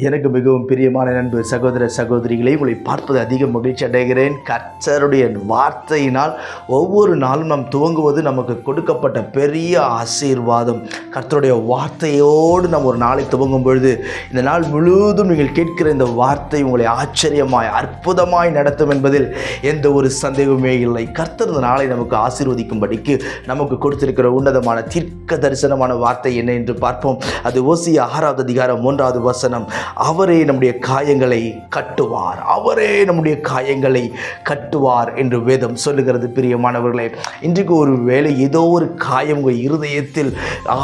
எனக்கு மிகவும் பிரியமான நண்பு சகோதர சகோதரிகளை உங்களை பார்ப்பது அதிக மகிழ்ச்சி அடைகிறேன். கர்த்தருடைய வார்த்தையினால் ஒவ்வொரு நாளும் நாம் துவங்குவது நமக்கு கொடுக்கப்பட்ட பெரிய ஆசீர்வாதம். கர்த்தருடைய வார்த்தையோடு நம்ம ஒரு நாளை துவங்கும் பொழுது இந்த நாள் முழுவதும் நீங்கள் கேட்கிற இந்த வார்த்தை உங்களை ஆச்சரியமாய் அற்புதமாய் நடத்தும் என்பதில் எந்த ஒரு சந்தேகமே இல்லை. கர்த்தர் இந்த நாளை நமக்கு ஆசீர்வதிக்கும்படிக்கு நமக்கு கொடுத்திருக்கிற உன்னதமான தீர்க்க தரிசனமான வார்த்தை என்ன என்று பார்ப்போம். அது ஓசிய ஆறாவது அதிகாரம் மூன்றாவது வசனம். அவரே நம்முடைய காயங்களை கட்டுவார். அவரே நம்முடைய காயங்களை கட்டுவார் என்று வேதம் சொல்லுகிறது பிரியமானவர்களே. இன்றைக்கு ஒரு வேளை ஏதோ ஒரு காயம் உங்கள் இருதயத்தில்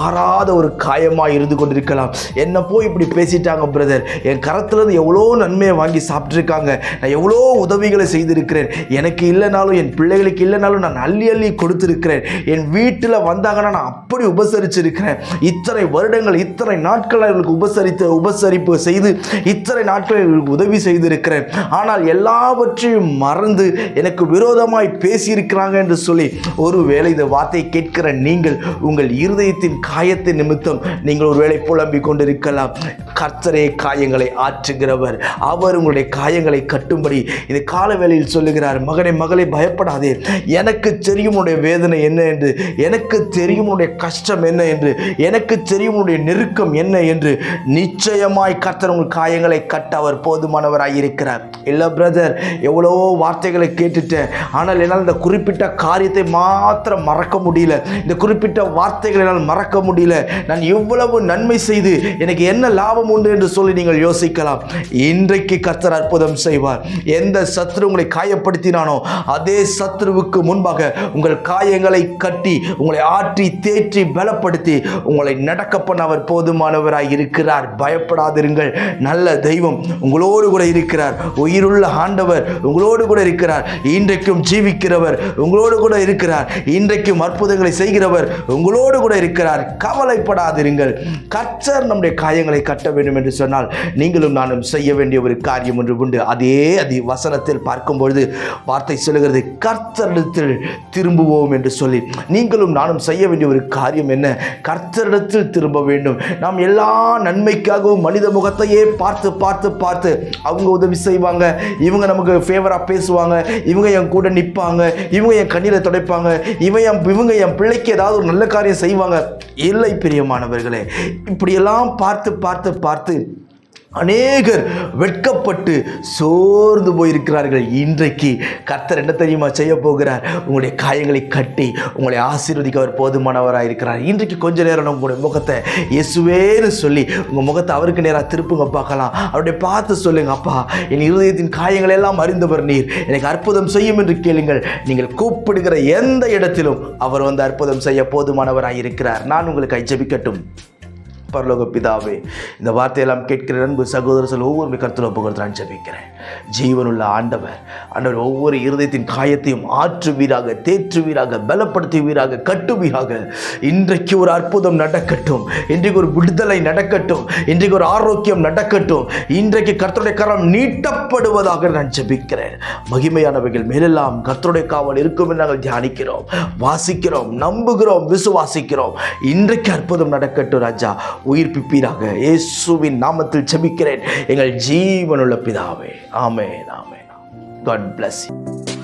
ஆறாத ஒரு காயமாக இருந்து கொண்டிருக்கலாம். என்ன போய் இப்படி பேசிட்டாங்க பிரதர் என் கரத்துலேருந்து எவ்வளோ நன்மையை வாங்கி சாப்பிட்ருக்காங்க நான் எவ்வளோ உதவிகளை செய்திருக்கிறேன். எனக்கு இல்லைனாலும் என் பிள்ளைகளுக்கு இல்லைனாலும் நான் அள்ளி அள்ளி கொடுத்துருக்கிறேன். என் வீட்டில் வந்தாங்கன்னா நான் அப்படி உபசரிச்சிருக்கிறேன். இத்தனை வருடங்கள் இத்தனை நாட்கள் அவர்களுக்கு உபசரித்து உபசரிப்பு செய்து இத்தனை நாட்களில் உதவி செய்திருக்கிறேன். ஆனால் எல்லாவற்றையும் மறந்து எனக்கு விரோதமாய் பேசியிருக்கிறாங்க என்று சொல்லி ஒருவேளை இந்த வார்த்தை கேட்கிற நீங்கள் உங்கள் இருதயத்தின் காயத்தை நிமித்தம் நீங்கள் ஒருவேளை புலம்பிக் கொண்டிருக்கலாம். கர்த்தரே காயங்களை ஆற்றுகிறவர். அவர் உங்களுடைய காயங்களை கட்டும்படி இது கால வேளையில் சொல்லுகிறார் மகனை மகளை பயப்படாதே. எனக்கு தெரியும் உன்னுடைய வேதனை என்ன என்று எனக்கு தெரியும் உன்னுடைய கஷ்டம் என்ன என்று எனக்கு தெரியும் உன்னுடைய நெருக்கம் என்ன என்று நிச்சயமாய் கர்த்தர் உங்கள் காயங்களை கட்ட அவர் போதுமானவராக இருக்கிறார். இல்லை பிரதர் எவ்வளோ வார்த்தைகளை கேட்டுட்டேன். ஆனால் என்னால் இந்த குறிப்பிட்ட காரியத்தை மாத்திரம் மறக்க முடியல. இந்த குறிப்பிட்ட வார்த்தைகளை என்னால் மறக்க முடியல. நான் இவ்வளவு நன்மை செய்து எனக்கு என்ன லாபம் உண்டு என்று சொல்லி நீங்கள் யோசிக்கலாம். இன்றைக்கு கர்த்தர் அற்புதம் செய்வார். எந்த சத்ரு உங்களை காயப்படுத்தினானோ அதே சத்ருவுக்கு முன்பாக உங்கள் காயங்களை கட்டி உங்களை ஆற்றி தேற்றி பலப்படுத்தி உங்களை நடக்க பண்ண அவர் போதுமானவராக இருக்கிறார். பயப்படாதிருங்கள். நல்ல தெய்வம் உங்களோடு கூட இருக்கிறார். உயிருள்ள ஆண்டவர் உங்களோடு கூட இருக்கிறார். இன்றைக்கும் ஜீவிக்கிறவர் உங்களோடு கூட இருக்கிறார். இன்றைக்கும் அற்புதங்களை செய்கிறவர் உங்களோடு கூட இருக்கிறார். கவலைப்படாதிருங்கள். கச்சர் நம்முடைய காயங்களை கட்ட வேண்டும் என்று சொன்னால் நீங்களும் நானும் செய்ய வேண்டிய ஒரு காரியம் ஒன்று உண்டு. அதே அதி வசனத்தில் பார்க்கும்பொழுது வார்த்தை சொல்லுகிறது கர்த்தரிடத்தில் திரும்புவோம் என்று சொல்லி. நீங்களும் நானும் செய்ய வேண்டிய ஒரு காரியம் என்ன? கர்த்தரிடத்தில் திரும்ப வேண்டும். நாம் எல்லா நன்மைக்காகவும் மனித முகத்தையே பார்த்து பார்த்து பார்த்து அவங்க உதவி செய்வாங்க. இவங்க நமக்கு ஃபேவராக பேசுவாங்க. இவங்க என் கூட நிற்பாங்க இவங்க என் கண்ணீரை துடைப்பாங்க. இவன் என் இவங்க என் பிள்ளைக்கு ஏதாவது ஒரு நல்ல காரியம் செய்வாங்க. இல்லை பிரியமானவர்களே இப்படியெல்லாம் பார்த்து பார்த்து பார்த்து அநேகர் வெட்கப்பட்டு சோர்ந்து போயிருக்கிறார்கள். இன்றைக்கு கர்த்தர் என்ன தெரியுமா செய்ய போகிறார்? உங்களுடைய காயங்களை கட்டி உங்களை ஆசீர்வதிக்க அவர் போதுமானவராக இருக்கிறார். இன்றைக்கு கொஞ்ச நேரம் உங்களுடைய முகத்தை இயேசுவேன்னு சொல்லி உங்கள் முகத்தை அவருக்கு நேராக திருப்புங்க பார்க்கலாம். அவருடைய பார்த்து சொல்லுங்க அப்பா என் இருதயத்தின் காயங்களை எல்லாம் அறிந்தவர் நீர். எனக்கு அற்புதம் செய்யும் என்று கேளுங்கள். நீங்கள் கூப்பிடுகிற எந்த இடத்திலும் அவர் வந்து அற்புதம் செய்ய போதுமானவராக இருக்கிறார். நான் உங்களுக்கு ஜெபிக்கட்டும். பரலோக பிதாவே இந்த வார்த்தையெல்லாம் கேட்கிற அன்பு சகோதரர்கள் ஒவ்வொரு கருத்தில் ஒப்புகிறது ஜபிக்கிறேன். ஜீவனுள்ள ஆண்டவர் ஆண்டவர் ஒவ்வொரு இருதயத்தின் காயத்தையும் ஆற்றுவீராக தேற்றுவீராக பலப்படுத்துவீராக கட்டுவீராக. இன்றைக்கு ஒரு அற்புதம் நடக்கட்டும் இன்றைக்கு ஒரு விடுதலை நடக்கட்டும் இன்றைக்கு ஒரு ஆரோக்கியம் நடக்கட்டும் இன்றைக்கு கர்த்தருடைய கரம் நீட்டப்படுவதாக நான் ஜபிக்கிறேன். மகிமையானவைகள் மேலெல்லாம் கர்த்தருடைய காவல் இருக்கும் என்று நாங்கள் தியானிக்கிறோம் வாசிக்கிறோம் நம்புகிறோம் விசுவாசிக்கிறோம். இன்றைக்கு அற்புதம் நடக்கட்டும் ராஜா. உயிர்ப்பிப்பீராக. இயேசுவின் நாமத்தில் செபிக்கிறேன் எங்கள் ஜீவனுள்ள பிதாவே. ஆமே ஆமே காட் பிளஸ் you.